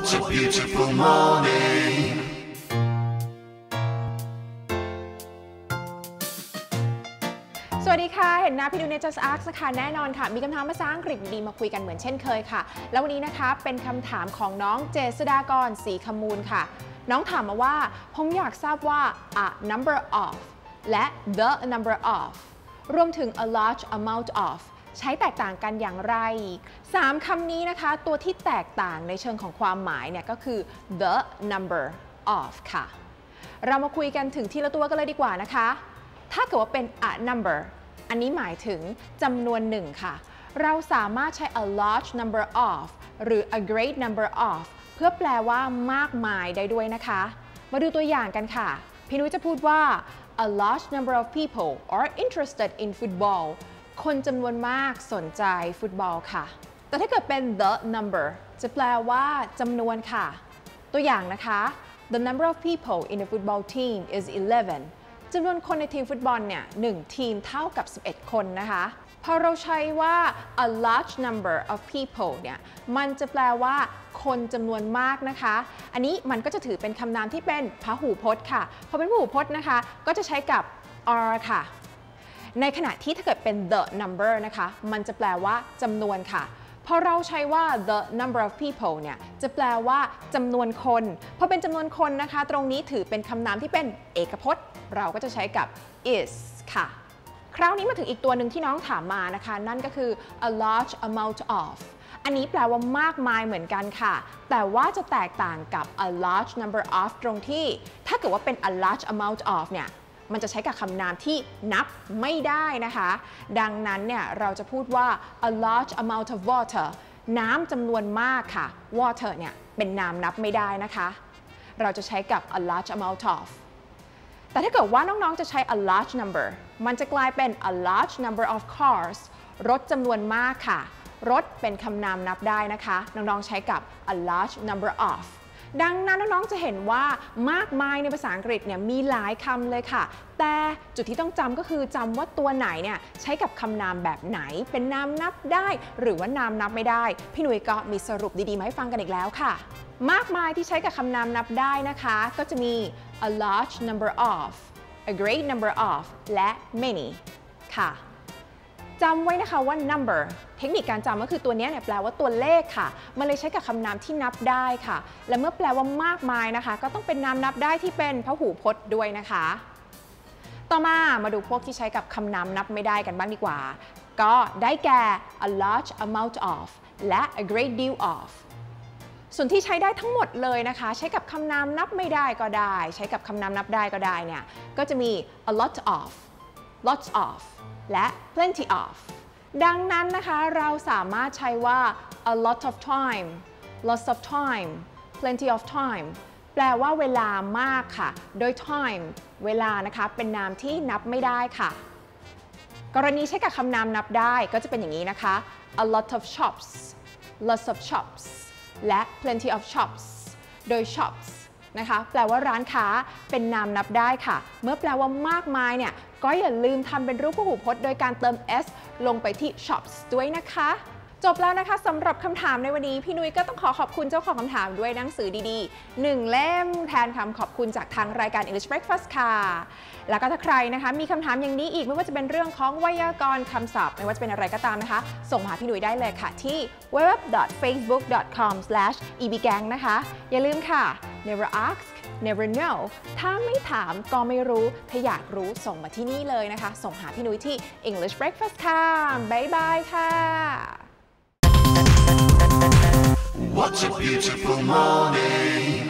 What a beautiful morning. สวัสดีค่ะ เห็นหน้าพี่ดูใน Just Ask นะคะแน่นอนค่ะ มีคำถามภาษาอังกฤษดีมาคุยกันเหมือนเช่นเคยค่ะ แล้ววันนี้นะคะเป็นคำถามของน้องเจษดากรศรีขมูลค่ะ น้องถามมาว่า ผมอยากทราบว่า a number of และ the number of รวมถึง a large amount of ใช้แตกต่างกันอย่างไร 3คำนี้นะคะ ตัวที่แตกต่างในเชิงของความหมายเนี่ยก็คือ the number of ค่ะ เรามาคุยกันถึงทีละตัวกันเลยดีกว่านะคะ ถ้าเกิดว่าเป็น a number อันนี้หมายถึงจำนวนหนึ่งค่ะ เราสามารถใช้ a large number of หรือ a great number of เพื่อแปลว่ามากมายได้ด้วยนะคะ มาดูตัวอย่างกันค่ะ พี่นุ้ยจะพูดว่า a large number of people are interested in football คนจำนวนมากสนใจฟุตบอลค่ะ แต่ถ้าเกิดเป็น the number จะแปลว่าจำนวนค่ะ ตัวอย่างนะคะ the number of people in a football team is 11จำนวนคนในทีมฟุตบอลเนี่ยหนึ่งทีมเท่ากับ 11 คนนะคะพอเราใช้ว่า a large number of people เนี่ย มันจะแปลว่า คนจำนวนมากนะคะ อันนี้มันก็จะถือเป็นคำนามที่เป็นพหูพจน์ค่ะ พอเป็นพหูพจน์นะคะ ก็จะใช้กับ are ค่ะ ในขณะที่ถ้าเกิดเป็น the number นะคะ มันจะแปลว่าจำนวนค่ะพอเราใช้ว่า the number of people เนี่ยจะแปลว่าจำนวนคนพอเป็นจำนวนคนนะคะ ตรงนี้ถือเป็นคำนามที่เป็นเอกพจน์ เราก็จะใช้กับ is ค่ะ คราวนี้มาถึงอีกตัวหนึ่งที่น้องถามมานะคะ นั่นก็คือ a large amount of อันนี้แปลว่ามากมายเหมือนกันค่ะ แต่ว่าจะแตกต่างกับ a large number of ตรงที่ ถ้าเกิดว่าเป็น a large amount of เนี่ย มันจะใช้กับคำนามที่นับไม่ได้นะคะ ดังนั้นเนี่ยเราจะพูดว่า a large amount of water น้ำจำนวนมากค่ะ water เนี่ยเป็นนามนับไม่ได้นะคะ เราจะใช้กับ a large amount of แต่ถ้าเกิดว่าน้องๆจะใช้ a large number มันจะกลายเป็น a large number of cars รถจำนวนมากค่ะ รถเป็นคำนามนับได้นะคะ น้องๆใช้กับ a large number of ดังนั้นน้องๆจะเห็นว่ามากมายในภาษาอังกฤษเนี่ยมีหลายคำเลยค่ะ แต่จุดที่ต้องจำก็คือจำว่าตัวไหนเนี่ยใช้กับคำนามแบบไหน เป็นนามนับได้ หรือว่านามนับไม่ได้ พี่หนุ่ยก็มีสรุปดีๆมาให้ฟังกันอีกแล้วค่ะ มากมายที่ใช้กับคำนามนับได้นะคะ ก็จะมี a large number of a great number of และ many ค่ะ จำไว้นะคะว่า number เทคนิคการจำก็คือตัวนี้เนี่ยแปลว่าตัวเลขค่ะ มันเลยใช้กับคำนามที่นับได้ค่ะ และเมื่อแปลว่ามากมายนะคะ ก็ต้องเป็นนามนับได้ที่เป็นพหูพจน์ด้วยนะคะ ต่อมามาดูพวกที่ใช้กับคำนามนับไม่ได้กันบ้างดีกว่า ก็ได้แก่ a large amount of และ a great deal of ส่วนที่ใช้ได้ทั้งหมดเลยนะคะ ใช้กับคำนามนับไม่ได้ก็ได้ ใช้กับคำนามนับได้ก็ได้เนี่ยก็จะมี a lot of lots of และ plenty of ดังนั้นนะคะเราสามารถใช้ว่า a lot of time lots of time plenty of time แปลว่าเวลามากค่ะ โดย time เวลานะคะเป็นนามที่นับไม่ได้ค่ะ กรณีใช้กับคำนามนับได้ก็จะเป็นอย่างนี้นะคะ a lot of shops lots of shops และ plenty of shops โดย shops นะคะ แปลว่าร้านค้าเป็นนามนับได้ค่ะ เมื่อแปลว่ามากมายเนี่ย ก็อย่าลืมทำเป็นรูปพหูพจน์โดยการเติม s ลงไปที่ shops ด้วยนะคะจบแล้วนะคะสำหรับคำถามในวันนี้ พี่นุ้ยก็ต้องขอขอบคุณเจ้าของคำถามด้วยหนังสือดีๆ 1 เล่มแทนคำขอบคุณจากทางรายการ English Breakfast ค่ะ แล้วก็ถ้าใครนะคะมีคำถามอย่างนี้อีกไม่ว่าจะเป็นเรื่องของไวยากรณ์คำศัพท์ ไม่ว่าจะเป็นอะไรก็ตามนะคะ ส่งมาหาพี่นุ้ยได้เลยค่ะที่ www.facebook.com/ebgang นะคะ อย่าลืมค่ะ never ask never know ถ้าไม่ถามก็ไม่รู้ ถ้าอยากรู้ส่งมาที่นี่เลยนะคะ ส่งหาพี่นุ้ยที่ English Breakfast ค่ะบ๊ายบายค่ะ What a beautiful morning.